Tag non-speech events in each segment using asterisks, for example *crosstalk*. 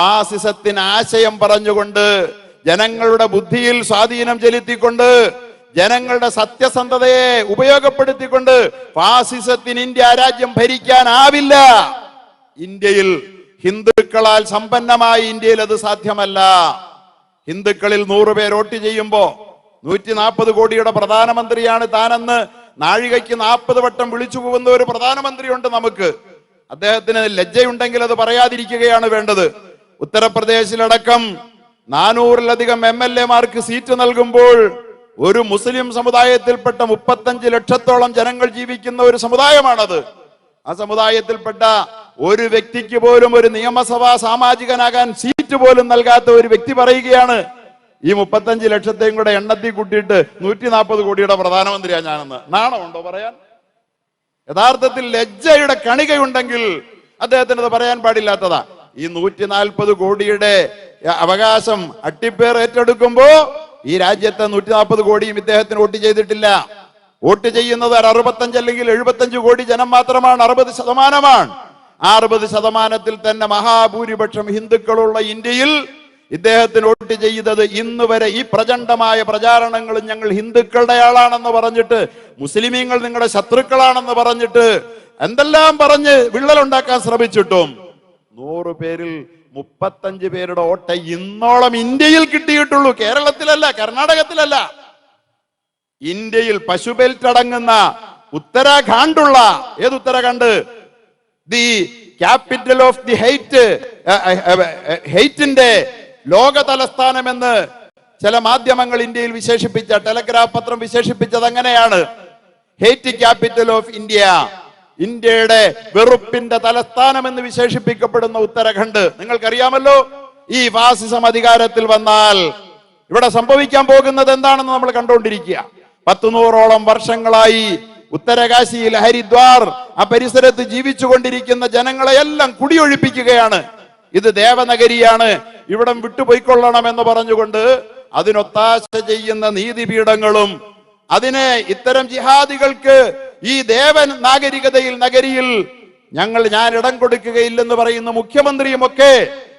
ഫാസിസത്തിന് ആശയം പറഞ്ഞുകൊണ്ട് ജനങ്ങളുടെ ബുദ്ധിയിൽ സ്വാധീനം ചെലുത്തിക്കൊണ്ട് ജനങ്ങളുടെ സത്യസന്ധതയെ ഉപയോഗപ്പെടുത്തിക്കൊണ്ട് ഫാസിസത്തിന് ഇന്ത്യ രാജ്യം ഭരിക്കാനാവില്ല. ഇന്ത്യയിൽ ഹിന്ദുക്കളാൽ സമ്പന്നമായ ഇന്ത്യയിൽ അത് സാധ്യമല്ല. ഹിന്ദുക്കളിൽ നൂറ് പേർ വോട്ട് ചെയ്യുമ്പോ നൂറ്റി നാൽപ്പത് കോടിയുടെ പ്രധാനമന്ത്രിയാണ് താനെന്ന് നാഴികയ്ക്ക് നാൽപ്പത് വട്ടം വിളിച്ചു പോകുന്ന ഒരു പ്രധാനമന്ത്രിയുണ്ട് നമുക്ക്. അദ്ദേഹത്തിന് ലജ്ജയുണ്ടെങ്കിൽ അത് പറയാതിരിക്കുകയാണ് വേണ്ടത്. ഉത്തർപ്രദേശിലടക്കം നാനൂറിലധികം എം എൽ എമാർക്ക് സീറ്റ് നൽകുമ്പോൾ ഒരു മുസ്ലിം സമുദായത്തിൽപ്പെട്ട മുപ്പത്തഞ്ച് ലക്ഷത്തോളം ജനങ്ങൾ ജീവിക്കുന്ന ഒരു സമുദായമാണത്. ആ സമുദായത്തിൽപ്പെട്ട ഒരു വ്യക്തിക്ക് പോലും ഒരു നിയമസഭാ സാമാജികനാകാൻ സീറ്റ് പോലും നൽകാത്ത ഒരു വ്യക്തി പറയുകയാണ് ഈ മുപ്പത്തഞ്ച് ലക്ഷത്തെയും കൂടെ എണ്ണത്തിൽ കൂട്ടിയിട്ട് നൂറ്റി നാൽപ്പത് കോടിയുടെ പ്രധാനമന്ത്രിയാണ് ഞാനെന്ന്. നാണമുണ്ടോ പറയാൻ? യഥാർത്ഥത്തിൽ ലജ്ജയുടെ കണികയുണ്ടെങ്കിൽ അദ്ദേഹത്തിന് അത് പറയാൻ പാടില്ലാത്തതാ. ഈ നൂറ്റി നാൽപ്പത് കോടിയുടെ അവകാശം അട്ടിപ്പേർ ഏറ്റെടുക്കുമ്പോ ഈ രാജ്യത്തെ നൂറ്റി നാൽപ്പത് കോടിയും ഇദ്ദേഹത്തിന് വോട്ട് ചെയ്തിട്ടില്ല. വോട്ട് ചെയ്യുന്നത് ഒരു അറുപത്തഞ്ച് അല്ലെങ്കിൽ എഴുപത്തഞ്ച് കോടി ജനം മാത്രമാണ് അറുപത് ശതമാനമാണ്. ആ അറുപത് ശതമാനത്തിൽ തന്നെ മഹാഭൂരിപക്ഷം ഹിന്ദുക്കളുള്ള ഇന്ത്യയിൽ ഇദ്ദേഹത്തിന് വോട്ട് ചെയ്തത് ഇന്ന് വരെ ഈ പ്രചണ്ഡമായ പ്രചാരണങ്ങളും ഞങ്ങൾ ഹിന്ദുക്കളുടെ ആളാണെന്ന് പറഞ്ഞിട്ട് മുസ്ലിമീങ്ങൾ നിങ്ങളുടെ ശത്രുക്കളാണെന്ന് പറഞ്ഞിട്ട് എന്തെല്ലാം പറഞ്ഞ് വിള്ളലുണ്ടാക്കാൻ ശ്രമിച്ചിട്ടും നൂറ് പേരിൽ മുപ്പത്തഞ്ച് പേരുടെ ഓട്ട ഇന്നോളം ഇന്ത്യയിൽ കിട്ടിയിട്ടുള്ളൂ. കേരളത്തിലല്ല കർണാടകത്തിലല്ല. ഇന്ത്യയിൽ പശു ബെൽറ്റ് ഉത്തരാഖണ്ഡുള്ള ഏത് Uttarakhand? The capital of the hate ഹെയ്റ്റിന്റെ ലോക തലസ്ഥാനമെന്ന് ചില മാധ്യമങ്ങൾ ഇന്ത്യയിൽ വിശേഷിപ്പിച്ച ടെലഗ്രാഫ് പത്രം വിശേഷിപ്പിച്ചത് അങ്ങനെയാണ്. Hate capital of India. ഇന്ത്യയുടെ വെറുപ്പിന്റെ തലസ്ഥാനം എന്ന് വിശേഷിപ്പിക്കപ്പെടുന്ന ഉത്തരാഖണ്ഡ്. നിങ്ങൾക്കറിയാമല്ലോ? ഈ ഫാസിസം അധികാരത്തിൽ വന്നാൽ ഇവിടെ സംഭവിക്കാൻ പോകുന്നത് എന്താണെന്ന് നമ്മൾ കണ്ടുകൊണ്ടിരിക്കുക. പത്തുനൂറോളം വർഷങ്ങളായി ഉത്തരകാശിയിൽ ഹരിദ്വാർ ആ പരിസരത്ത് ജീവിച്ചുകൊണ്ടിരിക്കുന്ന ജനങ്ങളെയെല്ലാം കുടിയൊഴിപ്പിക്കുകയാണ്. ഇത് ദേവനഗരിയാണ്. ഇവിടം വിട്ടുപോയിക്കൊള്ളണം എന്ന് പറഞ്ഞുകൊണ്ട് അതിനൊത്താശ ചെയ്യുന്ന നീതിപീഠങ്ങളും അതിനെ ഇത്തരം ജിഹാദികൾക്ക് ഈ ദേവൻ നാഗരികതയിൽ നഗരിയിൽ ഞങ്ങൾ ഞാൻ ഇടം കൊടുക്കുകയില്ലെന്ന് പറയുന്ന മുഖ്യമന്ത്രിയുമൊക്കെ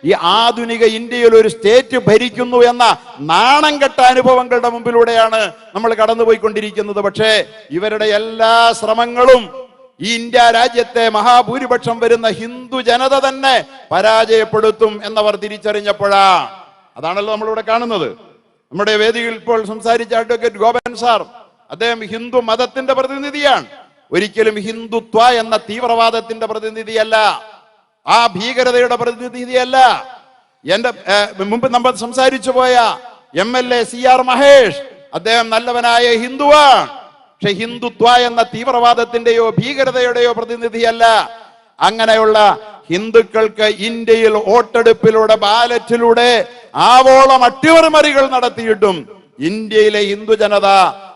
ഈ ആധുനിക ഇന്ത്യയിൽ ഒരു സ്റ്റേറ്റ് ഭരിക്കുന്നു എന്ന നാണം കെട്ട അനുഭവങ്ങളുടെ മുമ്പിലൂടെയാണ് നമ്മൾ കടന്നുപോയിക്കൊണ്ടിരിക്കുന്നത്. പക്ഷേ ഇവരുടെ എല്ലാ ശ്രമങ്ങളും ഈ ഇന്ത്യ രാജ്യത്തെ മഹാഭൂരിപക്ഷം വരുന്ന ഹിന്ദു ജനത തന്നെ പരാജയപ്പെടുത്തും എന്നവർ തിരിച്ചറിഞ്ഞപ്പോഴാ. അതാണല്ലോ നമ്മളിവിടെ കാണുന്നത്. നമ്മുടെ വേദിയിൽ ഇപ്പോൾ സംസാരിച്ച അഡ്വക്കേറ്റ് ഗോപൻ സാർ അദ്ദേഹം ഹിന്ദു മതത്തിന്റെ പ്രതിനിധിയാണ്. ഒരിക്കലും ഹിന്ദുത്വ എന്ന തീവ്രവാദത്തിന്റെ പ്രതിനിധിയല്ല. ആ ഭീകരതയുടെ പ്രതിനിധിയല്ല. എന്റെ മുമ്പ് നമ്മൾ സംസാരിച്ചു പോയ M L A C R Mahesh അദ്ദേഹം നല്ലവനായ ഹിന്ദുവാണ്. പക്ഷെ ഹിന്ദുത്വ എന്ന തീവ്രവാദത്തിന്റെയോ ഭീകരതയുടെയോ പ്രതിനിധിയല്ല. അങ്ങനെയുള്ള ഹിന്ദുക്കൾക്ക് ഇന്ത്യയിൽ വോട്ടെടുപ്പിലൂടെ ബാലറ്റിലൂടെ ആവോളം അട്ടിമറിമറികൾ നടത്തിയിട്ടും ഇന്ത്യയിലെ ഹിന്ദു ജനത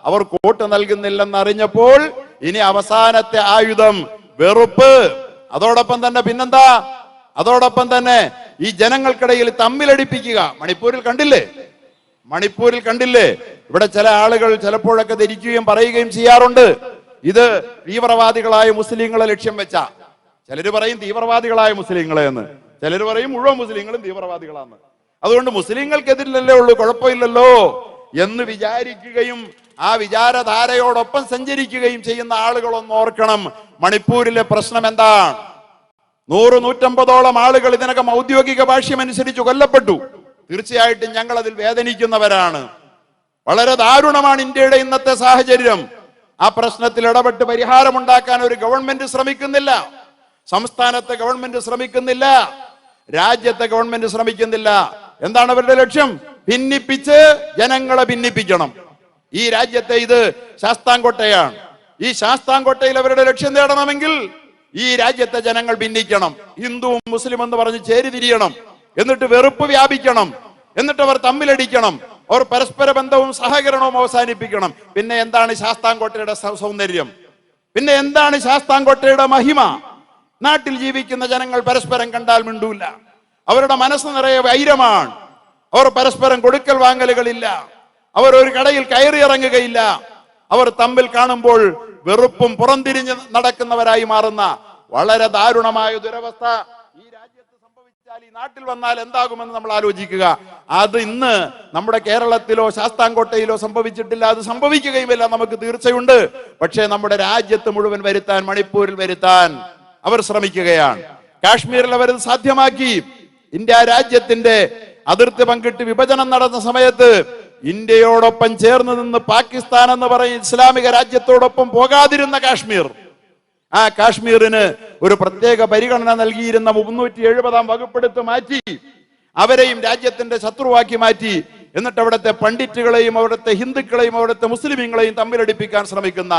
അവർ കോട്ട് നൽകുന്നില്ലെന്ന് അറിഞ്ഞപ്പോൾ ഇനി അവസാനത്തെ ആയുധം വെറുപ്പ്. അതോടൊപ്പം തന്നെ പിന്നെന്താ? അതോടൊപ്പം തന്നെ ഈ ജനങ്ങൾക്കിടയിൽ തമ്മിലടിപ്പിക്കുക. മണിപ്പൂരിൽ കണ്ടില്ലേ? മണിപ്പൂരിൽ കണ്ടില്ലേ? ഇവിടെ ചില ആളുകൾ ചിലപ്പോഴൊക്കെ ധരിക്കുകയും പറയുകയും ചെയ്യാറുണ്ട്. ഇത് തീവ്രവാദികളായ മുസ്ലിങ്ങളെ ലക്ഷ്യം വെച്ച. ചിലർ പറയും തീവ്രവാദികളായ മുസ്ലിങ്ങളെ എന്ന്. ചിലർ പറയും മുഴുവൻ മുസ്ലിങ്ങളും തീവ്രവാദികളാണ് അതുകൊണ്ട് മുസ്ലിങ്ങൾക്കെതിരിലല്ലേ ഉള്ളൂ കുഴപ്പമില്ലല്ലോ. എന്ന് വിചാരിക്കുകയും ആ വിചാരധാരയോടൊപ്പം സഞ്ചരിക്കുകയും ചെയ്യുന്ന ആളുകളൊന്ന് ഓർക്കണം. മണിപ്പൂരിലെ പ്രശ്നം എന്താണ് നൂറ് നൂറ്റമ്പതോളം ആളുകൾ ഇതിനകം ഔദ്യോഗിക ഭാഷ്യം അനുസരിച്ച് കൊല്ലപ്പെട്ടു. തീർച്ചയായിട്ടും ഞങ്ങൾ അതിൽ വേദനിക്കുന്നവരാണ്. വളരെ ദാരുണമാണ് ഇന്ത്യയുടെ ഇന്നത്തെ സാഹചര്യം. ആ പ്രശ്നത്തിൽ ഇടപെട്ട് പരിഹാരമുണ്ടാക്കാൻ ഒരു ഗവൺമെന്റ് ശ്രമിക്കുന്നില്ല. സംസ്ഥാനത്തെ ഗവൺമെന്റ് ശ്രമിക്കുന്നില്ല. രാജ്യത്തെ ഗവൺമെന്റ് ശ്രമിക്കുന്നില്ല. എന്താണ് അവരുടെ ലക്ഷ്യം? ഭിന്നിപ്പിച്ച് ജനങ്ങളെ ഭിന്നിപ്പിക്കണം. ഈ രാജ്യത്തെ ഇത് ശാസ്താംകോട്ടയാണ്. ഈ ശാസ്താംകോട്ടയിൽ അവരുടെ ലക്ഷ്യം നേടണമെങ്കിൽ ഈ രാജ്യത്തെ ജനങ്ങൾ ഭിന്നിക്കണം. ഹിന്ദുവും മുസ്ലിം എന്ന് പറഞ്ഞ് ചേരിതിരിയണം എന്നിട്ട് വെറുപ്പ് വ്യാപിക്കണം. എന്നിട്ട് അവർ തമ്മിലടിക്കണം. അവർ പരസ്പര ബന്ധവും സഹകരണവും അവസാനിപ്പിക്കണം. പിന്നെ എന്താണ് ശാസ്താംകോട്ടയുടെ സൗന്ദര്യം? പിന്നെ എന്താണ് ശാസ്താംകോട്ടയുടെ മഹിമ? നാട്ടിൽ ജീവിക്കുന്ന ജനങ്ങൾ പരസ്പരം കണ്ടാൽ മിണ്ടൂല. അവരുടെ മനസ്സ് നിറയെ വൈരമാണ്. അവർ പരസ്പരം കൊടുക്കൽ വാങ്ങലുകളില്ല. അവർ ഒരു കടയിൽ കയറി ഇറങ്ങുകയില്ല. അവർ തമ്മിൽ കാണുമ്പോൾ വെറുപ്പും പുറംതിരിഞ്ഞ് നടക്കുന്നവരായി മാറുന്ന വളരെ ദാരുണമായ ദുരവസ്ഥ ഈ രാജ്യത്ത് സംഭവിച്ചാൽ ഈ നാട്ടിൽ വന്നാൽ എന്താകുമെന്ന് നമ്മൾ ആലോചിക്കുക. അത് ഇന്ന് നമ്മുടെ കേരളത്തിലോ ശാസ്താംകോട്ടയിലോ സംഭവിച്ചിട്ടില്ല. അത് സംഭവിക്കുകയുമില്ല. നമുക്ക് തീർച്ചയുണ്ട്. പക്ഷേ നമ്മുടെ രാജ്യത്ത് മുഴുവൻ വരുത്താൻ മണിപ്പൂരിൽ വരുത്താൻ അവർ ശ്രമിക്കുകയാണ്. കാശ്മീരിൽ അവർ സാധ്യമാക്കി. ഇന്ത്യ രാജ്യത്തിന്റെ അതിർത്തി പങ്കിട്ട് വിഭജനം നടന്ന സമയത്ത് ഇന്ത്യയോടൊപ്പം ചേർന്ന് നിന്ന് പാകിസ്ഥാൻ എന്ന് പറയും ഇസ്ലാമിക രാജ്യത്തോടൊപ്പം പോകാതിരുന്ന കാശ്മീർ. ആ കാശ്മീരിന് ഒരു പ്രത്യേക പരിഗണന നൽകിയിരുന്ന മുന്നൂറ്റി എഴുപതാം വകുപ്പെടുത്ത് മാറ്റി അവരെയും രാജ്യത്തിന്റെ ശത്രുവാക്കി മാറ്റി എന്നിട്ട് അവിടുത്തെ പണ്ഡിറ്റുകളെയും അവിടുത്തെ ഹിന്ദുക്കളെയും അവിടുത്തെ മുസ്ലിമീങ്ങളെയും തമ്മിലടിപ്പിക്കാൻ ശ്രമിക്കുന്ന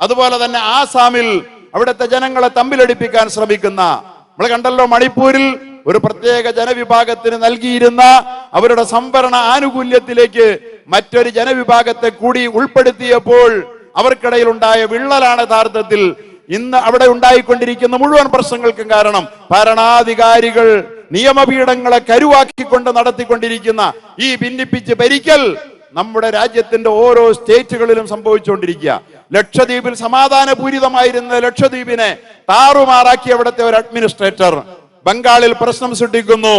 അതുപോലെ തന്നെ ആസാമിൽ അവിടുത്തെ ജനങ്ങളെ തമ്മിലടിപ്പിക്കാൻ ശ്രമിക്കുന്ന. നമ്മൾ കണ്ടല്ലോ മണിപ്പൂരിൽ ഒരു പ്രത്യേക ജനവിഭാഗത്തിന് നൽകിയിരുന്ന അവരുടെ സംവരണ ആനുകൂല്യത്തിലേക്ക് മറ്റൊരു ജനവിഭാഗത്തെ കൂടി ഉൾപ്പെടുത്തിയപ്പോൾ അവർക്കിടയിൽ ഉണ്ടായ വിള്ളലാണ് യഥാർത്ഥത്തിൽ ഇന്ന് അവിടെ ഉണ്ടായിക്കൊണ്ടിരിക്കുന്ന മുഴുവൻ പ്രശ്നങ്ങൾക്കും കാരണം ഭരണാധികാരികൾ നിയമപീഠങ്ങളെ കരുവാക്കിക്കൊണ്ട് നടത്തിക്കൊണ്ടിരിക്കുന്ന ഈ ഭിന്നിപ്പിച്ച് ഭരിക്കൽ നമ്മുടെ രാജ്യത്തിന്റെ ഓരോ സ്റ്റേറ്റുകളിലും സംഭവിച്ചുകൊണ്ടിരിക്കുക. ലക്ഷദ്വീപിൽ സമാധാനപൂരിതമായിരുന്ന ലക്ഷദ്വീപിനെ താറുമാറാക്കി അവിടുത്തെ ഒരു അഡ്മിനിസ്ട്രേറ്റർ ബംഗാളിൽ പ്രശ്നം സൃഷ്ടിക്കുന്നു.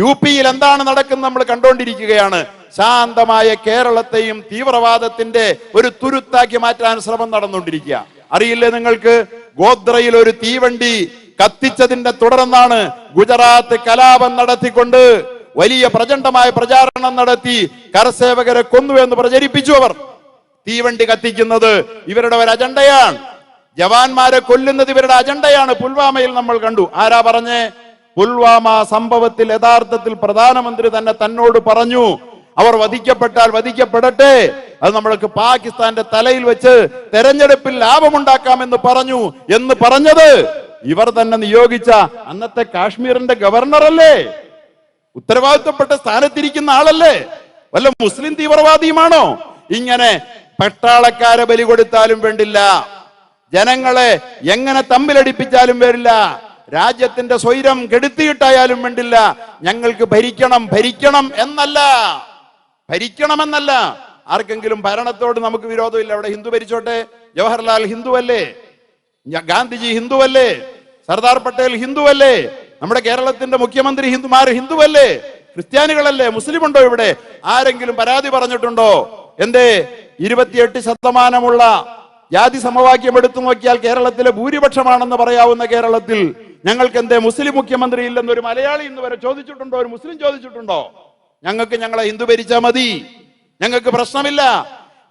യു പിയിൽ എന്താണ് നടക്കുന്നത് നമ്മൾ കണ്ടുകൊണ്ടിരിക്കുകയാണ്. ശാന്തമായ കേരളത്തെയും തീവ്രവാദത്തിന്റെ ഒരു തുരുത്താക്കി മാറ്റാൻ ശ്രമം നടന്നുകൊണ്ടിരിക്കുക. അറിയില്ലേ നിങ്ങൾക്ക്? ഗോദ്രയിൽ ഒരു തീവണ്ടി കത്തിച്ചതിന്റെ തുടർന്നാണ് ഗുജറാത്ത് കലാപം നടത്തിക്കൊണ്ട് വലിയ പ്രചണ്ഡമായ പ്രചാരണം നടത്തി കരസേവകരെ കൊന്നു എന്ന് പ്രചരിപ്പിച്ചു അവർ. തീവണ്ടി കത്തിക്കുന്നത് ഇവരുടെ ഒരു അജണ്ടയാണ്. ജവാന്മാരെ കൊല്ലുന്നത് ഇവരുടെ അജണ്ടയാണ്. പുൽവാമയിൽ നമ്മൾ കണ്ടു. ആരാ പറഞ്ഞേ? പുൽവാമ സംഭവത്തിൽ യഥാർത്ഥത്തിൽ പ്രധാനമന്ത്രി തന്നെ തന്നോട് പറഞ്ഞു അവർ വധിക്കപ്പെട്ടാൽ വധിക്കപ്പെടട്ടെ. അത് നമ്മൾക്ക് പാകിസ്ഥാന്റെ തലയിൽ വെച്ച് തെരഞ്ഞെടുപ്പിൽ ലാഭമുണ്ടാക്കാമെന്ന് പറഞ്ഞു എന്ന് പറഞ്ഞത് ഇവർ തന്നെ നിയോഗിച്ച അന്നത്തെ കാശ്മീരിന്റെ ഗവർണർ അല്ലേ ഉത്തരവാദിത്തപ്പെട്ട സ്ഥാനത്തിരിക്കുന്ന ആളല്ലേ. വല്ല മുസ്ലിം തീവ്രവാദിയുമാണോ? ഇങ്ങനെ പട്ടാളക്കാരെ ബലി കൊടുത്താലും വേണ്ടില്ല. ജനങ്ങളെ എങ്ങനെ തമ്മിലടിപ്പിച്ചാലും വരില്ല രാജ്യത്തിന്റെ സ്വൈരം കെടുത്തിയിട്ടായാലും വേണ്ടില്ല. ഞങ്ങൾക്ക് ഭരിക്കണം ഭരിക്കണം എന്നല്ല. ഭരിക്കണമെന്നല്ല. ആർക്കെങ്കിലും ഭരണത്തോട് നമുക്ക് വിരോധമില്ല. അവിടെ ഹിന്ദു ഭരിച്ചോട്ടെ? ജവഹർലാൽ ഹിന്ദുവല്ലേ? ഗാന്ധിജി ഹിന്ദുവല്ലേ? സർദാർ പട്ടേൽ ഹിന്ദുവല്ലേ? നമ്മുടെ കേരളത്തിന്റെ മുഖ്യമന്ത്രി ഹിന്ദുമാർ ഹിന്ദുവല്ലേ? ക്രിസ്ത്യാനികളല്ലേ? മുസ്ലിം ഉണ്ടോ ഇവിടെ? ആരെങ്കിലും പരാതി പറഞ്ഞിട്ടുണ്ടോ? എന്തേ? ഇരുപത്തിയെട്ട് ശതമാനമുള്ള ജാതി സമവാക്യം എടുത്തു നോക്കിയാൽ കേരളത്തിലെ ഭൂരിപക്ഷമാണെന്ന് പറയാവുന്ന കേരളത്തിൽ ഞങ്ങൾക്ക് എന്തേ മുസ്ലിം മുഖ്യമന്ത്രി ഇല്ലെന്ന് ഒരു മലയാളി ഇന്ന് വരെ ചോദിച്ചിട്ടുണ്ടോ? ഒരു മുസ്ലിം ചോദിച്ചിട്ടുണ്ടോ? ഞങ്ങൾക്ക് ഞങ്ങളെ ഹിന്ദു ഭരിച്ചാൽ മതി. ഞങ്ങൾക്ക് പ്രശ്നമില്ല.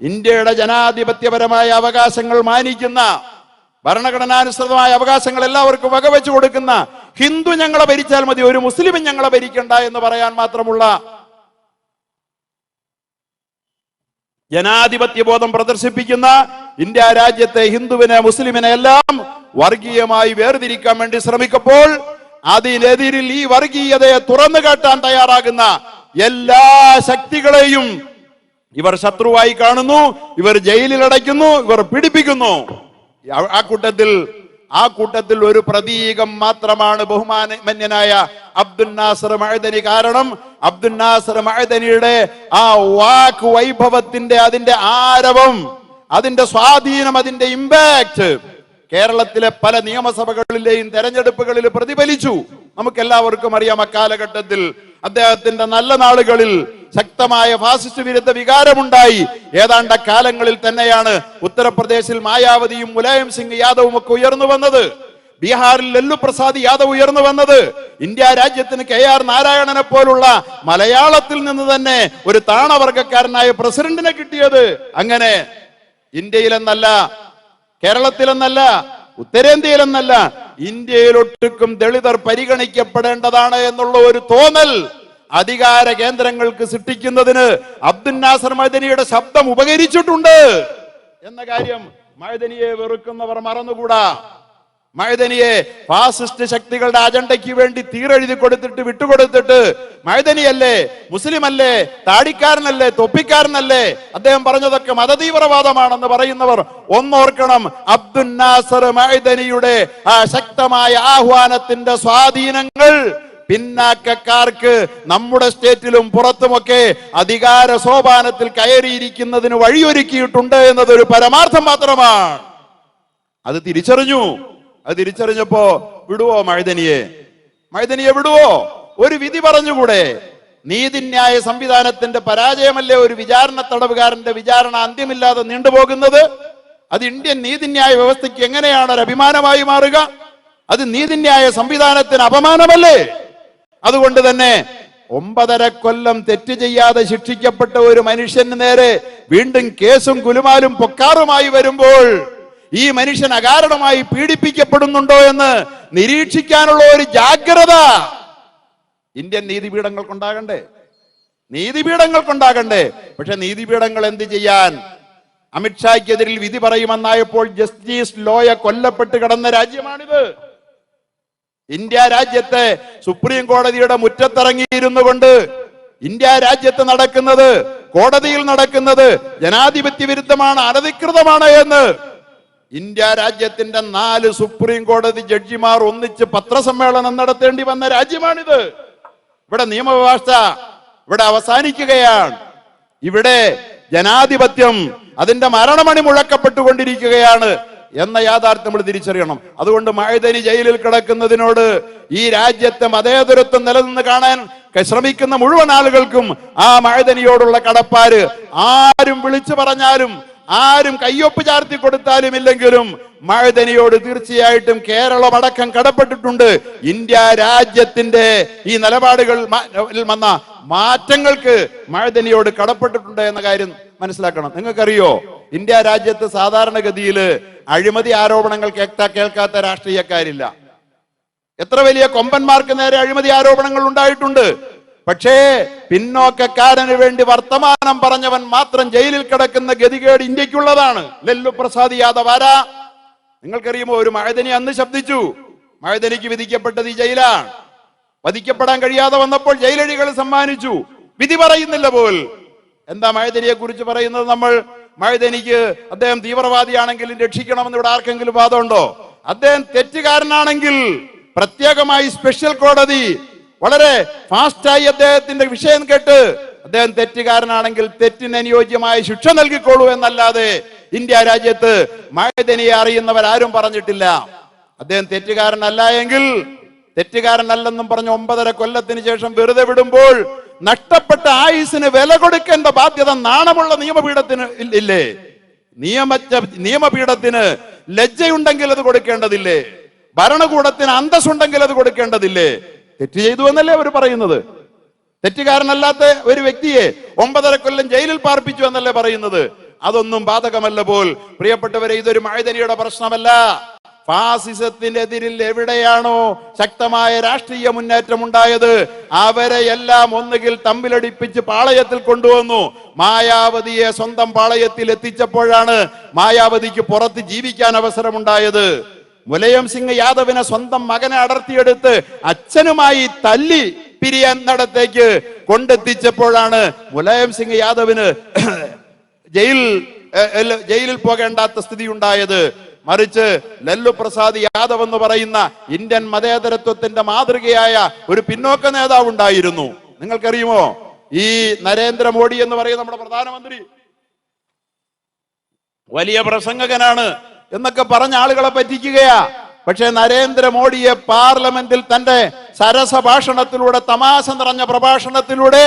ഇന്ത്യയുടെ ജനാധിപത്യപരമായ അവകാശങ്ങൾ മാനിക്കുന്ന ഭരണഘടനാനുസൃതമായ അവകാശങ്ങൾ എല്ലാവർക്കും വകവെച്ചു കൊടുക്കുന്ന ഹിന്ദു ഞങ്ങളെ ഭരിച്ചാൽ മതി ഒരു മുസ്ലിമും ഞങ്ങളെ ഭരിക്കണ്ട എന്ന് പറയാൻ മാത്രമുള്ള ജനാധിപത്യ ബോധം പ്രദർശിപ്പിക്കുന്ന ഇന്ത്യ രാജ്യത്തെ ഹിന്ദുവിനെ മുസ്ലിമിനെ എല്ലാം വർഗീയമായി വേർതിരിക്കാൻ വേണ്ടി ശ്രമിക്കുമ്പോൾ അതിനെതിരിൽ ഈ വർഗീയതയെ തുറന്നു കാട്ടാൻ തയ്യാറാകുന്ന എല്ലാ ശക്തികളെയും ഇവർ ശത്രുവായി കാണുന്നു ഇവർ ജയിലിൽ അടയ്ക്കുന്നു ഇവർ പിടിപ്പിക്കുന്നു. ആ- കൂട്ടത്തിൽ ആ കൂട്ടത്തിൽ ഒരു പ്രതീകം മാത്രമാണ് ബഹുമാനമന്യനായ അബ്ദുൽ നാസർ മഴദനി കാരണം അബ്ദുൽ നാസർ മഴദനിയുടെ ആ വാക്ക് വൈഭവത്തിന്റെ അതിന്റെ ആരവം അതിന്റെ സ്വാധീനം അതിന്റെ ഇമ്പാക്ട് കേരളത്തിലെ പല നിയമസഭകളിലെയും തെരഞ്ഞെടുപ്പുകളിൽ പ്രതിഫലിച്ചു. നമുക്ക് എല്ലാവർക്കും അറിയാം അക്കാലഘട്ടത്തിൽ അദ്ദേഹത്തിന്റെ നല്ല നാളുകളിൽ ശക്തമായ ഫാസിസ്റ്റ് വിരുദ്ധ വികാരമുണ്ടായി. ഏതാണ്ട് കാലങ്ങളിൽ തന്നെയാണ് ഉത്തർപ്രദേശിൽ മായാവതിയും മുലായം സിംഗ് യാദവും ഒക്കെ ഉയർന്നു വന്നത്. ബീഹാറിൽ ലല്ലു പ്രസാദ് യാദവ് ഉയർന്നു വന്നത്. ഇന്ത്യ രാജ്യത്തിന് കെ ആർ നാരായണനെ പോലുള്ള മലയാളത്തിൽ നിന്ന് തന്നെ ഒരു താണവർഗക്കാരനായ പ്രസിഡന്റിനെ കിട്ടിയത്. അങ്ങനെ ഇന്ത്യയിലെന്നല്ല കേരളത്തിലെന്നല്ല ഉത്തരേന്ത്യയിലെന്നല്ല ഇന്ത്യയിലൊട്ടുക്കും ദളിതർ പരിഗണിക്കപ്പെടേണ്ടതാണ് എന്നുള്ള ഒരു തോന്നൽ അധികാര കേന്ദ്രങ്ങൾക്ക് സൃഷ്ടിക്കുന്നതിന് അബ്ദുൽ നാസർ മദനിയുടെ ശബ്ദം ഉപകരിച്ചിട്ടുണ്ട്. എന്ന കാര്യം മഴദനിയെ വെറുക്കുന്നവർ മറന്നുകൂടാ. മഴദനിയെ ഫാസിസ്റ്റ് ശക്തികളുടെ അജണ്ടയ്ക്ക് വേണ്ടി തീരെഴുതി കൊടുത്തിട്ട് വിട്ടുകൊടുത്തിട്ട് മൈതനിയല്ലേ മുസ്ലിം അല്ലേ താടിക്കാരനല്ലേ തൊപ്പിക്കാരനല്ലേ? അദ്ദേഹം പറഞ്ഞതൊക്കെ മതതീവ്രവാദമാണെന്ന് പറയുന്നവർ ഒന്നോർക്കണം. അബ്ദുൽ നാസർ മൈതനിയുടെ ആ ശക്തമായ ആഹ്വാനത്തിന്റെ സ്വാധീനങ്ങൾ പിന്നാക്കക്കാർക്ക് നമ്മുടെ സ്റ്റേറ്റിലും പുറത്തുമൊക്കെ അധികാര സോപാനത്തിൽ കയറിയിരിക്കുന്നതിന് വഴിയൊരുക്കിയിട്ടുണ്ട് എന്നതൊരു പരമാർത്ഥം മാത്രമാണ്. അത് തിരിച്ചറിഞ്ഞു. അത് തിരിച്ചറിഞ്ഞപ്പോ വിടുവോ മഴുതനിയെ മഴുതനിയെ വിടുവോ? ഒരു വിധി പറഞ്ഞുകൂടെ? നീതിന്യായ സംവിധാനത്തിന്റെ പരാജയമല്ലേ ഒരു വിചാരണ തടവുകാരന്റെ വിചാരണ അന്ത്യമില്ലാതെ നീണ്ടുപോകുന്നത്? അത് ഇന്ത്യൻ നീതിന്യായ വ്യവസ്ഥയ്ക്ക് എങ്ങനെയാണ് ഒരു അഭിമാനമായി മാറുക? അത് നീതിന്യായ സംവിധാനത്തിന് അപമാനമല്ലേ? അതുകൊണ്ട് തന്നെ ഒമ്പതര കൊല്ലം തെറ്റ് ചെയ്യാതെ ശിക്ഷിക്കപ്പെട്ട ഒരു മനുഷ്യന് നേരെ വീണ്ടും കേസും കുലുമാലും പൊക്കാറുമായി വരുമ്പോൾ ഈ മനുഷ്യൻ അകാരണമായി പീഡിപ്പിക്കപ്പെടുന്നുണ്ടോ എന്ന് നിരീക്ഷിക്കാനുള്ള ഒരു ജാഗ്രത ഇന്ത്യൻ നീതിപീഠങ്ങൾക്കുണ്ടാകണ്ടേ? നീതിപീഠങ്ങൾക്കുണ്ടാകണ്ടേ? പക്ഷെ നീതിപീഠങ്ങൾ എന്ത് ചെയ്യാൻ? അമിത്ഷായ്ക്കെതിരിൽ വിധി പറയുമെന്നായപ്പോൾ ജസ്റ്റിസ് ലോയ കൊല്ലപ്പെട്ട് കിടന്ന രാജ്യമാണിത്. ഇന്ത്യ രാജ്യത്തെ സുപ്രീം കോടതിയുടെ മുറ്റത്തിറങ്ങിയിരുന്നു കൊണ്ട് ഇന്ത്യ രാജ്യത്ത് നടക്കുന്നത് കോടതിയിൽ നടക്കുന്നത് ജനാധിപത്യ വിരുദ്ധമാണ് അനധികൃതമാണ് എന്ന് ഇന്ത്യ രാജ്യത്തിന്റെ നാല് സുപ്രീം കോടതി ജഡ്ജിമാർ ഒന്നിച്ച് പത്രസമ്മേളനം നടത്തേണ്ടി വന്ന രാജ്യമാണിത്. ഇവിടെ നിയമവ്യവസ്ഥ ഇവിടെ അവസാനിക്കുകയാണ്. ഇവിടെ ജനാധിപത്യം അതിന്റെ മരണമണി മുഴക്കപ്പെട്ടുകൊണ്ടിരിക്കുകയാണ് എന്ന യാഥാർത്ഥ്യം നമ്മൾ തിരിച്ചറിയണം. അതുകൊണ്ട് മഴതരി ജയിലിൽ കിടക്കുന്നതിനോട് ഈ രാജ്യത്തെ മതേതരത്വം നിലനിന്ന് കാണാൻ ശ്രമിക്കുന്ന മുഴുവൻ ആളുകൾക്കും ആ മഴതനിയോടുള്ള കടപ്പാര് ആരും വിളിച്ചു പറഞ്ഞാലും ആരും കയ്യൊപ്പ് ചാർത്തി കൊടുത്താലും ഇല്ലെങ്കിലും മഴതനിയോട് തീർച്ചയായിട്ടും കേരളം അടക്കം കടപ്പെട്ടിട്ടുണ്ട്. ഇന്ത്യ രാജ്യത്തിന്റെ ഈ നിലപാടുകൾ വന്ന മാറ്റങ്ങൾക്ക് മഴതനിയോട് കടപ്പെട്ടിട്ടുണ്ട് എന്ന കാര്യം മനസ്സിലാക്കണം. നിങ്ങൾക്കറിയോ? ഇന്ത്യ രാജ്യത്ത് സാധാരണഗതിയിൽ അഴിമതി ആരോപണങ്ങൾ കേൾക്കാ കേൾക്കാത്ത രാഷ്ട്രീയക്കാരില്ല. എത്ര വലിയ കൊമ്പന്മാർക്ക് നേരെ അഴിമതി ആരോപണങ്ങൾ ഉണ്ടായിട്ടുണ്ട്. പക്ഷേ പിന്നോക്കക്കാരന് വേണ്ടി വർത്തമാനം പറഞ്ഞവൻ മാത്രം ജയിലിൽ കിടക്കുന്ന ഗതികേട് ഇന്ത്യക്കുള്ളതാണ്. ലല്ലു പ്രസാദ് യാദവ് ആരാ? നിങ്ങൾക്കറിയുമോ ഒരു മഴതനി അന്ന് ശബ്ദിച്ചു മഴതനിക്ക് വിധിക്കപ്പെട്ടത് ഈ ജയിലാണ്. വധിക്കപ്പെടാൻ കഴിയാതെ വന്നപ്പോൾ ജയിലഴികൾ സമ്മാനിച്ചു. വിധി പറയുന്നില്ല പോൽ. എന്താ മഴതനിയെ കുറിച്ച് പറയുന്നത് നമ്മൾ? മഴതനിക്ക് അദ്ദേഹം തീവ്രവാദിയാണെങ്കിലും രക്ഷിക്കണമെന്ന് ഇവിടെ ആർക്കെങ്കിലും വാദമുണ്ടോ? അദ്ദേഹം തെറ്റുകാരനാണെങ്കിൽ പ്രത്യേകമായി സ്പെഷ്യൽ കോടതി വളരെ ഫാസ്റ്റായി അദ്ദേഹത്തിന്റെ വിഷയം കേട്ട് അദ്ദേഹം തെറ്റുകാരനാണെങ്കിൽ തെറ്റിന് അനുയോജ്യമായ ശിക്ഷ നൽകിക്കോളൂ എന്നല്ലാതെ ഇന്ത്യ രാജ്യത്ത് മഴതനിയെ അറിയുന്നവരാരും പറഞ്ഞിട്ടില്ല. അദ്ദേഹം തെറ്റുകാരനല്ല എങ്കിൽ തെറ്റുകാരനല്ലെന്നും പറഞ്ഞ് ഒമ്പതര കൊല്ലത്തിന് ശേഷം വെറുതെ വിടുമ്പോൾ നഷ്ടപ്പെട്ട ആയുസിന് വില കൊടുക്കേണ്ട ബാധ്യത നാണമുള്ള നിയമപീഠത്തിന് ഇല്ലേ? നിയമ നിയമപീഠത്തിന് ലജ്ജയുണ്ടെങ്കിൽ അത് കൊടുക്കേണ്ടതില്ലേ? ഭരണകൂടത്തിന് അന്തസ്സുണ്ടെങ്കിൽ അത് കൊടുക്കേണ്ടതില്ലേ? തെറ്റ് ചെയ്തു എന്നല്ലേ അവർ പറയുന്നത്? തെറ്റുകാരനല്ലാത്ത ഒരു വ്യക്തിയെ ഒമ്പതര കൊല്ലം ജയിലിൽ പാർപ്പിച്ചു എന്നല്ലേ പറയുന്നത്? അതൊന്നും ബാധകമല്ല പോൽ. പ്രിയപ്പെട്ടവരെ ഇതൊരു മഴതനിയുടെ പ്രശ്നമല്ല. ഫാസിസത്തിനെതിരിൽ എവിടെയാണോ ശക്തമായ രാഷ്ട്രീയ മുന്നേറ്റം ഉണ്ടായത് അവരെ എല്ലാം ഒന്നുകിൽ തമ്മിലടിപ്പിച്ച് പാളയത്തിൽ കൊണ്ടുവന്നു. മായാവതിയെ സ്വന്തം പാളയത്തിൽ എത്തിച്ചപ്പോഴാണ് മായാവതിക്ക് പുറത്ത് ജീവിക്കാൻ അവസരമുണ്ടായത്. മുലയം സിംഗ് യാദവിനെ സ്വന്തം മകനെ അടർത്തിയെടുത്ത് അച്ഛനുമായി തല്ലി പിരിയാൻ നടത്തേക്ക് കൊണ്ടെത്തിച്ചപ്പോഴാണ് മുലയം സിംഗ് യാദവിന് *clears throat* ജയിൽ ജയിലിൽ പോകേണ്ടാത്ത സ്ഥിതി ഉണ്ടായത് മറിച്ച് ലല്ലു പ്രസാദ് യാദവ് എന്ന് പറയുന്ന ഇന്ത്യൻ മതേതരത്വത്തിന്റെ മാതൃകയായ ഒരു പിന്നോക്ക നേതാവ് ഉണ്ടായിരുന്നു നിങ്ങൾക്കറിയുമോ? ഈ നരേന്ദ്രമോദി എന്ന് പറയുന്ന നമ്മുടെ പ്രധാനമന്ത്രി. വലിയ പ്രസംഗകനാണ്. എന്നൊക്കെ പറഞ്ഞ ആളുകളെ പറ്റിക്കുകയാ. പക്ഷേ നരേന്ദ്രമോദിയെ പാർലമെന്റിൽ തന്റെ സരസ ഭാഷണത്തിലൂടെ തമാശ നിറഞ്ഞ പ്രഭാഷണത്തിലൂടെ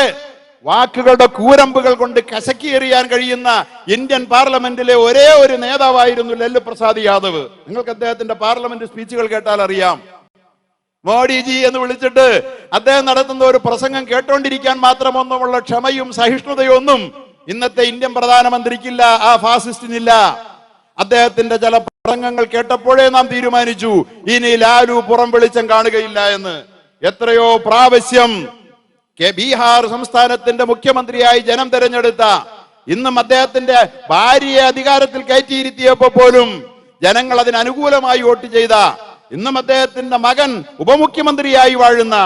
വാക്കുകളുടെ കൂരമ്പുകൾ കൊണ്ട് കസക്കി എറിയാൻ കഴിയുന്ന ഇന്ത്യൻ പാർലമെന്റിലെ ഒരേ ഒരു നേതാവായിരുന്നു ലല്ലു പ്രസാദ് യാദവ്. നിങ്ങൾക്ക് അദ്ദേഹത്തിന്റെ പാർലമെന്റ് സ്പീച്ചുകൾ കേട്ടാൽ അറിയാം. മോഡിജി എന്ന് വിളിച്ചിട്ട് അദ്ദേഹം നടത്തുന്ന ഒരു പ്രസംഗം കേട്ടോണ്ടിരിക്കാൻ മാത്രമൊന്നുമുള്ള ക്ഷമയും സഹിഷ്ണുതയും ഒന്നും ഇന്നത്തെ ഇന്ത്യൻ പ്രധാനമന്ത്രിക്കില്ല ആ ഫാസിസ്റ്റിനില്ല. അദ്ദേഹത്തിന്റെ ചില പ്രസംഗങ്ങൾ കേട്ടപ്പോഴേ നാം തീരുമാനിച്ചു ഇനി ലാലു പുറം വെളിച്ചം കാണുകയില്ല എന്ന്. എത്രയോ പ്രാവശ്യം കെ ബീഹാർ സംസ്ഥാനത്തിന്റെ മുഖ്യമന്ത്രിയായി ജനം തെരഞ്ഞെടുത്ത ഇന്നും അദ്ദേഹത്തിന്റെ ഭാര്യയെ അധികാരത്തിൽ കയറ്റിയിരുത്തിയപ്പോ പോലും ജനങ്ങൾ അതിന് അനുകൂലമായി വോട്ട് ചെയ്ത ഇന്നും അദ്ദേഹത്തിന്റെ മകൻ ഉപമുഖ്യമന്ത്രിയായി വാഴുന്ന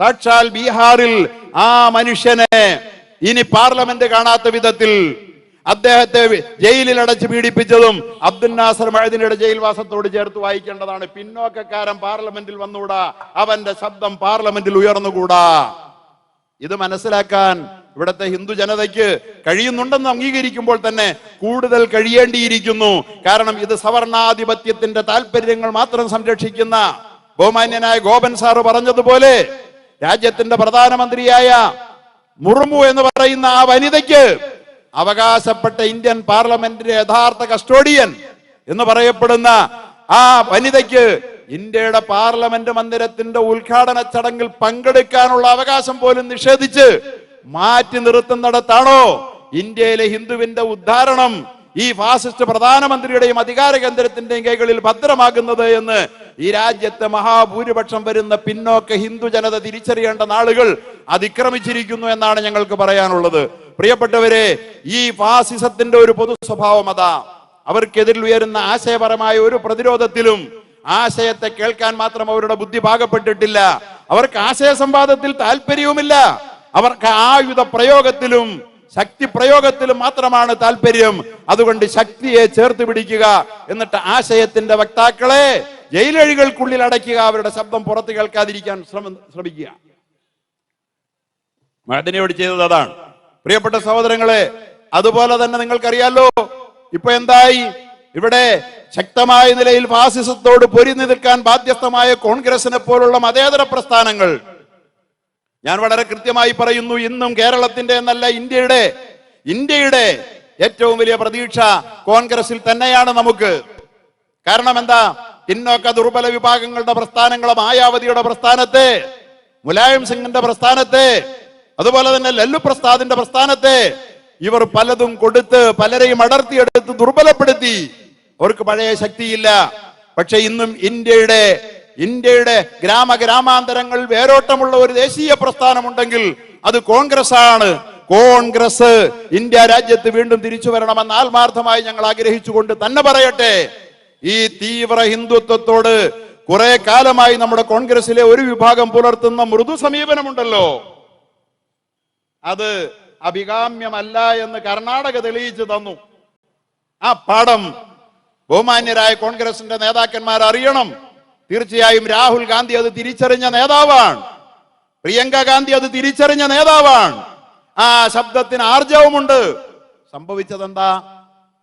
സാക്ഷാൽ ബീഹാറിൽ ആ മനുഷ്യനെ ഇനി പാർലമെന്റ് കാണാത്ത വിധത്തിൽ അദ്ദേഹത്തെ ജയിലിൽ അടച്ച് പീഡിപ്പിച്ചതും അബ്ദുൽ നാസർ മഴദിനയുടെ ജയിൽവാസത്തോട് ചേർത്ത് വായിക്കേണ്ടതാണ്. പിന്നോക്കക്കാരൻ പാർലമെന്റിൽ വന്നുകൂടാ. അവന്റെ ശബ്ദം പാർലമെന്റിൽ ഉയർന്നുകൂടാ. ഇത് മനസ്സിലാക്കാൻ ഇവിടുത്തെ ഹിന്ദു ജനതയ്ക്ക് കഴിയുന്നുണ്ടെന്ന് അംഗീകരിക്കുമ്പോൾ തന്നെ കൂടുതൽ കഴിയേണ്ടിയിരിക്കുന്നു. കാരണം ഇത് സവർണാധിപത്യത്തിന്റെ താല്പര്യങ്ങൾ മാത്രം സംരക്ഷിക്കുന്ന ബഹുമാന്യനായ ഗോപൻ സാറ് പറഞ്ഞതുപോലെ രാജ്യത്തിന്റെ പ്രധാനമന്ത്രിയായ മുർമു എന്ന് പറയുന്ന ആ വനിതയ്ക്ക് അവകാശപ്പെട്ട ഇന്ത്യൻ പാർലമെന്റിന്റെ യഥാർത്ഥ കസ്റ്റോഡിയൻ എന്ന് പറയപ്പെടുന്ന ആ വനിതയ്ക്ക് ഇന്ത്യയുടെ പാർലമെന്റ് മന്ദിരത്തിന്റെ ഉദ്ഘാടന ചടങ്ങിൽ പങ്കെടുക്കാനുള്ള അവകാശം പോലും നിഷേധിച്ച് മാറ്റി നിർത്തുന്നിടത്താണോ ഇന്ത്യയിലെ ഹിന്ദുവിന്റെ ഉദ്ധാരണം ഈ ഫാസിസ്റ്റ് പ്രധാനമന്ത്രിയുടെയും അധികാര കേന്ദ്രത്തിന്റെയും കൈകളിൽ ഭദ്രമാകുന്നത് എന്ന് ഈ രാജ്യത്തെ മഹാഭൂരിപക്ഷം വരുന്ന പിന്നോക്ക ഹിന്ദു ജനത തിരിച്ചറിയേണ്ട നാളുകൾ അതിക്രമിച്ചിരിക്കുന്നു എന്നാണ് ഞങ്ങൾക്ക് പറയാനുള്ളത്. പ്രിയപ്പെട്ടവരെ ഈ ഫാസിസത്തിന്റെ ഒരു പൊതു സ്വഭാവം അതാ. അവർക്കെതിരിൽ ഉയരുന്ന ആശയപരമായ ഒരു പ്രതിരോധത്തിലും ആശയത്തെ കേൾക്കാൻ മാത്രം അവരുടെ ബുദ്ധി ഭാഗപ്പെട്ടിട്ടില്ല അവർക്ക് ആശയ സംവാദത്തിൽ താല്പര്യവുമില്ല. അവർക്ക് ആയുധ പ്രയോഗത്തിലും ശക്തി പ്രയോഗത്തിലും മാത്രമാണ് താല്പര്യം. അതുകൊണ്ട് ശക്തിയെ ചേർത്ത് പിടിക്കുക എന്നിട്ട് ആശയത്തിന്റെ വക്താക്കളെ ജയിലഴികൾക്കുള്ളിൽ അടയ്ക്കുക അവരുടെ ശബ്ദം പുറത്ത് കേൾക്കാതിരിക്കാൻ ശ്രമ ശ്രമിക്കുക. മദനയോട് ചെയ്തത് അതാണ്. പ്രിയപ്പെട്ട സഹോദരങ്ങളെ അതുപോലെ തന്നെ നിങ്ങൾക്കറിയാലോ ഇപ്പൊ എന്തായി? ഇവിടെ ശക്തമായ നിലയിൽ ഫാസിസത്തോട് പൊരിഞ്ഞു നിൽക്കാൻ ബാധ്യസ്ഥമായ കോൺഗ്രസിനെ പോലുള്ള മതേതര പ്രസ്ഥാനങ്ങൾ. ഞാൻ വളരെ കൃത്യമായി പറയുന്നു ഇന്നും കേരളത്തിന്റെ എന്നല്ല ഇന്ത്യയുടെ ഇന്ത്യയുടെ ഏറ്റവും വലിയ പ്രതീക്ഷ കോൺഗ്രസിൽ തന്നെയാണ് നമുക്ക്. കാരണം എന്താ? പിന്നോക്ക ദുർബല വിഭാഗങ്ങളുടെ പ്രസ്ഥാനങ്ങളെ മായാവതിയുടെ പ്രസ്ഥാനത്തെ മുലായം സിംഗിന്റെ പ്രസ്ഥാനത്തെ അതുപോലെ തന്നെ ലല്ലു പ്രസാദിന്റെ പ്രസ്ഥാനത്തെ ഇവർ പലതും കൊടുത്ത് പലരെയും അടർത്തിയെടുത്ത് ദുർബലപ്പെടുത്തി. അവർക്ക് പഴയ ശക്തിയില്ല. പക്ഷെ ഇന്നും ഇന്ത്യയുടെ ഇന്ത്യയുടെ ഗ്രാമ ഗ്രാമാന്തരങ്ങൾ വേരോട്ടമുള്ള ഒരു ദേശീയ പ്രസ്ഥാനമുണ്ടെങ്കിൽ അത് കോൺഗ്രസ് ആണ് കോൺഗ്രസ് ഇന്ത്യ രാജ്യത്ത് വീണ്ടും തിരിച്ചു വരണമെന്ന് ആത്മാർത്ഥമായി ഞങ്ങൾ ആഗ്രഹിച്ചുകൊണ്ട് തന്നെ പറയട്ടെ. ഈ തീവ്ര ഹിന്ദുത്വത്തോട് കുറെ കാലമായി നമ്മുടെ കോൺഗ്രസിലെ ഒരു വിഭാഗം പുലർത്തുന്ന മൃദു സമീപനമുണ്ടല്ലോ. അത് അഭികാമ്യമല്ല എന്ന് കർണാടക തെളിയിച്ചു തന്നു. ആ പാഠം ബഹുമാന്യരായ കോൺഗ്രസിന്റെ നേതാക്കന്മാർ അറിയണം. തീർച്ചയായും രാഹുൽ ഗാന്ധി അത് തിരിച്ചറിഞ്ഞ നേതാവാണ്. പ്രിയങ്ക ഗാന്ധി അത് തിരിച്ചറിഞ്ഞ നേതാവാണ്. ആ ശബ്ദത്തിന് ആർജവമുണ്ട്. സംഭവിച്ചതെന്താ?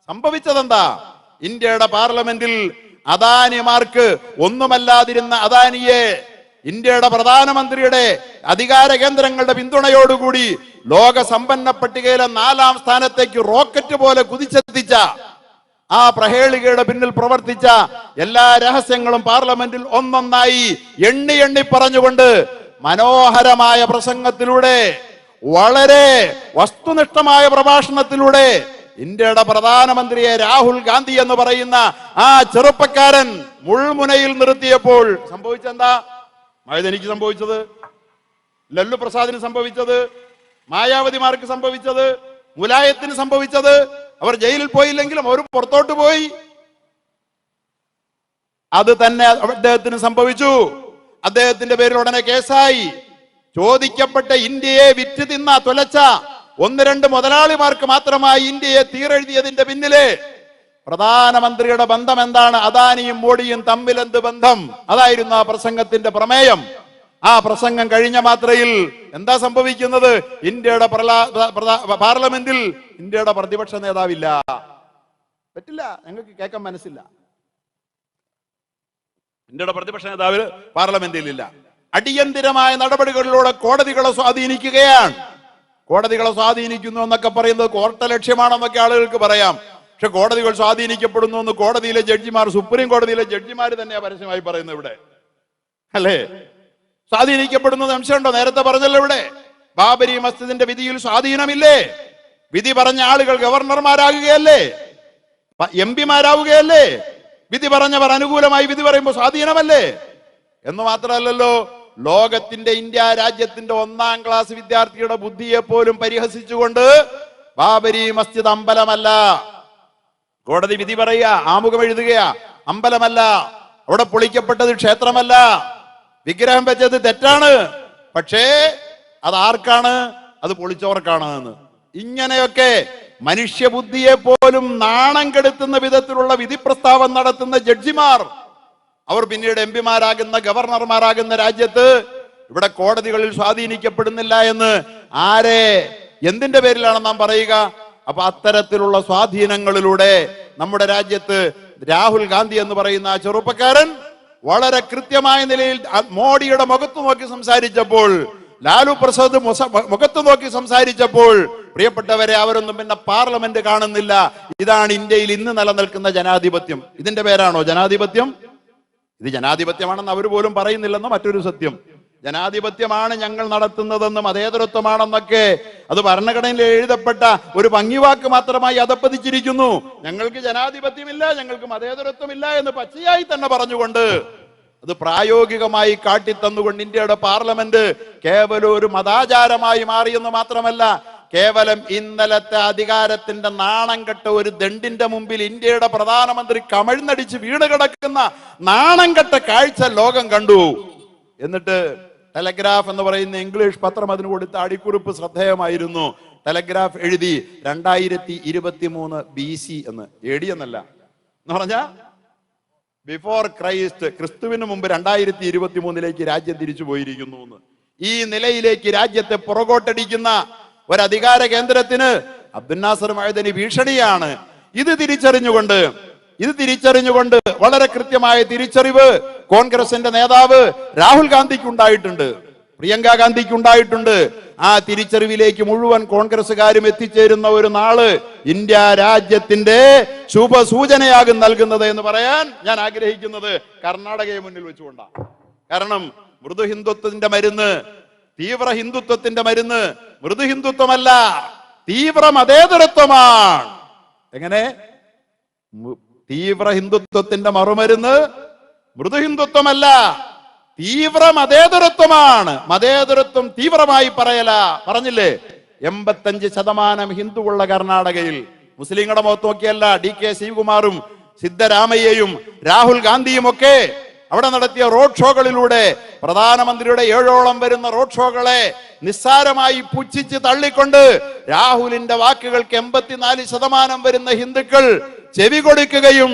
സംഭവിച്ചതെന്താ? ഇന്ത്യയുടെ പാർലമെന്റിൽ അദാനിമാർക്ക് ഒന്നുമല്ലാതിരുന്ന അദാനിയെ ഇന്ത്യയുടെ പ്രധാനമന്ത്രിയുടെ അധികാര കേന്ദ്രങ്ങളുടെ പിന്തുണയോടുകൂടി ലോക സമ്പന്ന പട്ടികയിലെ നാലാം സ്ഥാനത്തേക്ക് റോക്കറ്റ് പോലെ കുതിച്ചെത്തിച്ച ആ പ്രഹേളികയുടെ പിന്നിൽ പ്രവർത്തിച്ച എല്ലാ രഹസ്യങ്ങളും പാർലമെന്റിൽ ഒന്നൊന്നായി എണ്ണി എണ്ണി പറഞ്ഞുകൊണ്ട് മനോഹരമായ പ്രസംഗത്തിലൂടെ വളരെ വസ്തുനിഷ്ഠമായ പ്രഭാഷണത്തിലൂടെ ഇന്ത്യയുടെ പ്രധാനമന്ത്രിയെ രാഹുൽ ഗാന്ധി എന്ന് പറയുന്ന ആ ചെറുപ്പക്കാരൻ മുൾമുനയിൽ നിർത്തിയപ്പോൾ സംഭവിച്ചെന്താ? മഴതെനിക്ക് സംഭവിച്ചത് ലല്ലു പ്രസാദിന് സംഭവിച്ചത് മായാവതിമാർക്ക് സംഭവിച്ചത് മുലായത്തിന് സംഭവിച്ചത്. അവർ ജയിലിൽ പോയില്ലെങ്കിലും അവർ പുറത്തോട്ട് പോയി. അത് തന്നെ അദ്ദേഹത്തിന് സംഭവിച്ചു. അദ്ദേഹത്തിന്റെ പേരിൽ ഉടനെ കേസായി. ചോദിക്കപ്പെട്ട ഇന്ത്യയെ വിറ്റ് തിന്ന തുലച്ച ഒന്ന് രണ്ട് മുതലാളിമാർക്ക് മാത്രമായി ഇന്ത്യയെ തീരെഴുതിയതിന്റെ പിന്നിൽ പ്രധാനമന്ത്രിയുടെ ബന്ധം എന്താണ് അദാനിയും മോഡിയും തമ്മിൽ എന്ത് ബന്ധം? അതായിരുന്നു ആ പ്രസംഗത്തിന്റെ പ്രമേയം. ആ പ്രസംഗം കഴിഞ്ഞ മാത്രയിൽ എന്താ സംഭവിക്കുന്നത്? ഇന്ത്യയുടെ പാർലമെന്റിൽ ഇന്ത്യയുടെ പ്രതിപക്ഷ നേതാവില്ല. പറ്റില്ല ഞങ്ങൾക്ക് കേൾക്കാൻ മനസ്സില്ല. ഇന്ത്യയുടെ പ്രതിപക്ഷ നേതാവ് പാർലമെന്റിൽ ഇല്ല അടിയന്തിരമായ നടപടികളിലൂടെ കോടതികളെ സ്വാധീനിക്കുകയാണ്. കോടതികളെ സ്വാധീനിക്കുന്നു എന്നൊക്കെ പറയുന്നത് കോർട്ട ലക്ഷ്യമാണെന്നൊക്കെ ആളുകൾക്ക് പറയാം. പക്ഷെ കോടതികൾ സ്വാധീനിക്കപ്പെടുന്നു എന്ന് കോടതിയിലെ ജഡ്ജിമാർ സുപ്രീം കോടതിയിലെ ജഡ്ജിമാർ തന്നെയാ പരസ്യമായി പറയുന്നത് ഇവിടെ. അല്ലേ? സ്വാധീനിക്കപ്പെടുന്നു സംശയമുണ്ടോ നേരത്തെ പറഞ്ഞല്ലോ ഇവിടെ. ബാബരി മസ്ജിദിന്റെ വിധിയിൽ സ്വാധീനമില്ലേ? വിധി പറഞ്ഞ ആളുകൾ ഗവർണർമാരാകുകയല്ലേ? എം പിമാരാവുകയല്ലേ? വിധി പറഞ്ഞവർ അനുകൂലമായി വിധി പറയുമ്പോൾ സ്വാധീനമല്ലേ? എന്ന് മാത്രമല്ലല്ലോ ലോകത്തിന്റെ ഇന്ത്യ രാജ്യത്തിന്റെ ഒന്നാം ക്ലാസ് വിദ്യാർത്ഥിയുടെ ബുദ്ധിയെ പോലും പരിഹസിച്ചുകൊണ്ട് ബാബരി മസ്ജിദ് അമ്പലമല്ല. കോടതി വിധി പറയുക ആമുഖം എഴുതുകയാ അമ്പലമല്ല അവിടെ പൊളിക്കപ്പെട്ടത് ക്ഷേത്രമല്ല. വിഗ്രഹം വെച്ചത് തെറ്റാണ്. പക്ഷേ അത് ആർക്കാണ്? അത് പൊളിച്ചവർക്കാണ് എന്ന് ഇങ്ങനെയൊക്കെ മനുഷ്യബുദ്ധിയെ പോലും നാണം കെടുത്തുന്ന വിധത്തിലുള്ള വിധി പ്രസ്താവം നടത്തുന്ന ജഡ്ജിമാർ അവർ പിന്നീട് എം പിമാരാകുന്ന ഗവർണർമാരാകുന്ന രാജ്യത്ത് ഇവിടെ കോടതികളിൽ സ്വാധീനിക്കപ്പെടുന്നില്ല എന്ന് ആരെ എന്തിന്റെ പേരിലാണ് നാം പറയുക? അപ്പൊ അത്തരത്തിലുള്ള സ്വാധീനങ്ങളിലൂടെ നമ്മുടെ രാജ്യത്ത് രാഹുൽ ഗാന്ധി എന്ന് പറയുന്ന ആ ചെറുപ്പക്കാരൻ വളരെ കൃത്യമായ നിലയിൽ മോഡിയുടെ മുഖത്ത് നോക്കി സംസാരിച്ചപ്പോൾ ലാലു പ്രസാദ് മുഖത്ത് നോക്കി സംസാരിച്ചപ്പോൾ പ്രിയപ്പെട്ടവരെ അവരൊന്നും പിന്നെ പാർലമെന്റ് കാണുന്നില്ല. ഇതാണ് ഇന്ത്യയിൽ ഇന്ന് നിലനിൽക്കുന്ന ജനാധിപത്യം. ഇതിന്റെ പേരാണോ ജനാധിപത്യം? ഇത് ജനാധിപത്യമാണെന്ന് അവർ പോലും പറയുന്നില്ലെന്ന് മറ്റൊരു സത്യം. ജനാധിപത്യമാണ് ഞങ്ങൾ നടത്തുന്നതെന്നും അതേതരത്വമാണെന്നൊക്കെ അത് ഭരണഘടനയിൽ എഴുതപ്പെട്ട ഒരു ഭംഗിവാക്ക് മാത്രമായി അതപ്പതിച്ചിരിക്കുന്നു. ഞങ്ങൾക്ക് ജനാധിപത്യമില്ല ഞങ്ങൾക്ക് മതേതരത്വമില്ല എന്ന് പച്ചയായി തന്നെ പറഞ്ഞുകൊണ്ട് അത് പ്രായോഗികമായി കാട്ടിത്തന്നുകൊണ്ട് ഇന്ത്യയുടെ പാർലമെന്റ് കേവലം ഒരു മതാചാരമായി മാറിയെന്ന് മാത്രമല്ല കേവലം ഇന്നലത്തെ അധികാരത്തിന്റെ നാണം കെട്ട ഒരു ദണ്ടിന്റെ മുമ്പിൽ ഇന്ത്യയുടെ പ്രധാനമന്ത്രി കമഴ്ന്നടിച്ച് വീണ് കിടക്കുന്ന നാണം കെട്ട കാഴ്ച ലോകം കണ്ടു. എന്നിട്ട് ടെലഗ്രാഫ് എന്ന് പറയുന്ന ഇംഗ്ലീഷ് പത്രം അതിന് കൊടുത്ത അടിക്കുറിപ്പ് ശ്രദ്ധേയമായിരുന്നു. ടെലഗ്രാഫ് എഴുതി രണ്ടായിരത്തി ഇരുപത്തി മൂന്ന് ബി സി എന്ന്. എ ഡി എന്നല്ല. എന്ന് പറഞ്ഞാ ബിഫോർ ക്രൈസ്റ്റ് ക്രിസ്തുവിന് മുമ്പ് രണ്ടായിരത്തി ഇരുപത്തി മൂന്നിലേക്ക് രാജ്യം തിരിച്ചു പോയിരിക്കുന്നു എന്ന്. ഈ നിലയിലേക്ക് രാജ്യത്തെ പുറകോട്ടടിക്കുന്ന ഒരു അധികാര കേന്ദ്രത്തിന് അബ്ദുൽ നാസർ മഴദനി ഭീഷണിയാണ്. ഇത് തിരിച്ചറിഞ്ഞുകൊണ്ട് ഇത് തിരിച്ചറിഞ്ഞുകൊണ്ട് വളരെ കൃത്യമായ തിരിച്ചറിവ് കോൺഗ്രസിന്റെ നേതാവ് രാഹുൽ ഗാന്ധിക്ക് ഉണ്ടായിട്ടുണ്ട് പ്രിയങ്ക ഗാന്ധിക്ക് ഉണ്ടായിട്ടുണ്ട് ആ തിരിച്ചറിവിലേക്ക് മുഴുവൻ കോൺഗ്രസ്സുകാരും എത്തിച്ചേരുന്ന ഒരു നാൾ ഇന്ത്യ രാജ്യത്തിന്റെ ശുഭസൂചനയാകും നൽകുന്നത് എന്ന് പറയാൻ ഞാൻ ആഗ്രഹിക്കുന്നത് കർണാടകയെ മുന്നിൽ വെച്ചുകൊണ്ടാണ്. കാരണം മൃദു ഹിന്ദുത്വത്തിന്റെ മരുന്ന് തീവ്ര ഹിന്ദുത്വത്തിന്റെ മരുന്ന് മൃദു ഹിന്ദുത്വമല്ല തീവ്ര മതേതരത്വമാണ്. എങ്ങനെ? തീവ്ര ഹിന്ദുത്വത്തിന്റെ മറുമരുന്ന് മൃദു ഹിന്ദുത്വമല്ല തീവ്ര മതേതരത്വമാണ്. മതേതരത്വം തീവ്രമായി പറയല. പറഞ്ഞില്ലേ? എൺപത്തഞ്ച് ശതമാനം ഹിന്ദുവുള്ള കർണാടകയിൽ. മുസ്ലിങ്ങളുടെ മുഖത്ത് നോക്കിയല്ല ഡി കെ ശിവകുമാറും സിദ്ധരാമയ്യയും രാഹുൽ ഗാന്ധിയും ഒക്കെ അവിടെ നടത്തിയ റോഡ് ഷോകളിലൂടെ പ്രധാനമന്ത്രിയുടെ ഏഴോളം വരുന്ന റോഡ് ഷോകളെ നിസ്സാരമായി പുച്ഛിച്ച് തള്ളിക്കൊണ്ട് രാഹുലിന്റെ വാക്കുകൾക്ക് എൺപത്തിനാല് ശതമാനം വരുന്ന ഹിന്ദുക്കൾ ചെവി കൊടുക്കുകയും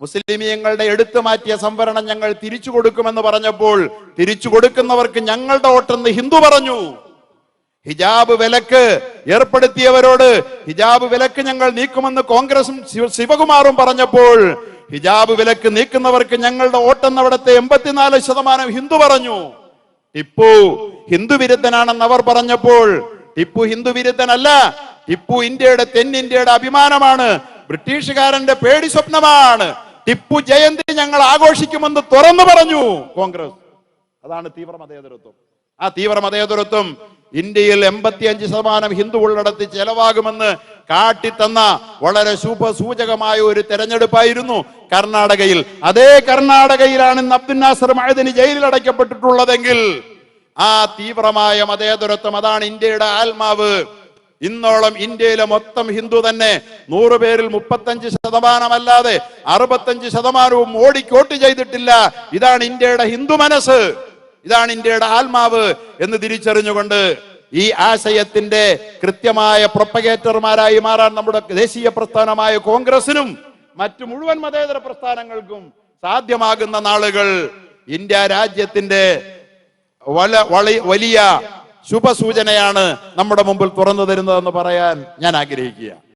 മുസ്ലിമീങ്ങളുടെ എടുത്തു മാറ്റിയ സംവരണം ഞങ്ങൾ തിരിച്ചു കൊടുക്കുമെന്ന് പറഞ്ഞപ്പോൾ തിരിച്ചു കൊടുക്കുന്നവർക്ക് ഞങ്ങളുടെ വോട്ടെന്ന് ഹിന്ദു പറഞ്ഞു. ഹിജാബ് വിലക്ക് ഏർപ്പെടുത്തിയവരോട് ഹിജാബ് വിലക്ക് ഞങ്ങൾ നീക്കുമെന്ന് കോൺഗ്രസും ശിവ- ശിവകുമാറും പറഞ്ഞപ്പോൾ ഹിജാബ് വിലക്ക് നീക്കുന്നവർക്ക് ഞങ്ങളുടെ ഓട്ടം അവിടുത്തെ എൺപത്തിനാല് ശതമാനം ഹിന്ദു പറഞ്ഞു. ടിപ്പു ഹിന്ദു വിരുദ്ധനാണെന്ന് അവർ പറഞ്ഞപ്പോൾ ടിപ്പു ഹിന്ദു വിരുദ്ധനല്ല ടിപ്പു ഇന്ത്യയുടെ തെന്നിന്ത്യയുടെ അഭിമാനമാണ് ബ്രിട്ടീഷുകാരന്റെ പേടി സ്വപ്നമാണ്. ടിപ്പു ജയന്തി ഞങ്ങൾ ആഘോഷിക്കുമെന്ന് തുറന്നു പറഞ്ഞു കോൺഗ്രസ്. അതാണ് തീവ്ര മതേതരത്വം. ആ തീവ്ര മതേതരത്വം ഇന്ത്യയിൽ എൺപത്തിയഞ്ച് ശതമാനം ഹിന്ദു ഉള്ളിടത്ത് ചെലവാകുമെന്ന് കാട്ടിത്തന്ന വളരെ ശുഭസൂചകമായ ഒരു തെരഞ്ഞെടുപ്പായിരുന്നു കർണാടകയിൽ. അതേ കർണാടകയിലാണ് ഇന്ന് അബ്ദുൽ നാസർ മഴദിന് ജയിലിൽ അടയ്ക്കപ്പെട്ടിട്ടുള്ളതെങ്കിൽ ആ തീവ്രമായ മതേതരത്വം അതാണ് ഇന്ത്യയുടെ ആത്മാവ്. ഇന്നോളം ഇന്ത്യയിലെ മൊത്തം ഹിന്ദു തന്നെ നൂറ് പേരിൽ മുപ്പത്തഞ്ച് ശതമാനമല്ലാതെ അറുപത്തഞ്ച് ശതമാനവും മോഡിക്ക് വോട്ട് ചെയ്തിട്ടില്ല. ഇതാണ് ഇന്ത്യയുടെ ഹിന്ദു മനസ്സ്. ഇതാണ് ഇന്ത്യയുടെ ആത്മാവ് എന്ന് തിരിച്ചറിഞ്ഞുകൊണ്ട് ഈ ആശയത്തിന്റെ കൃത്യമായ പ്രൊപ്പഗേറ്റർമാരായി മാറാൻ നമ്മുടെ ദേശീയ പ്രസ്ഥാനമായ കോൺഗ്രസിനും മറ്റു മുഴുവൻ മതേതര പ്രസ്ഥാനങ്ങൾക്കും സാധ്യമാകുന്ന നാളുകൾ ഇന്ത്യ രാജ്യത്തിന്റെ വലിയ ശുഭസൂചനയാണ് നമ്മുടെ മുമ്പിൽ തുറന്നു തരുന്നതെന്ന് പറയാൻ ഞാൻ ആഗ്രഹിക്കുക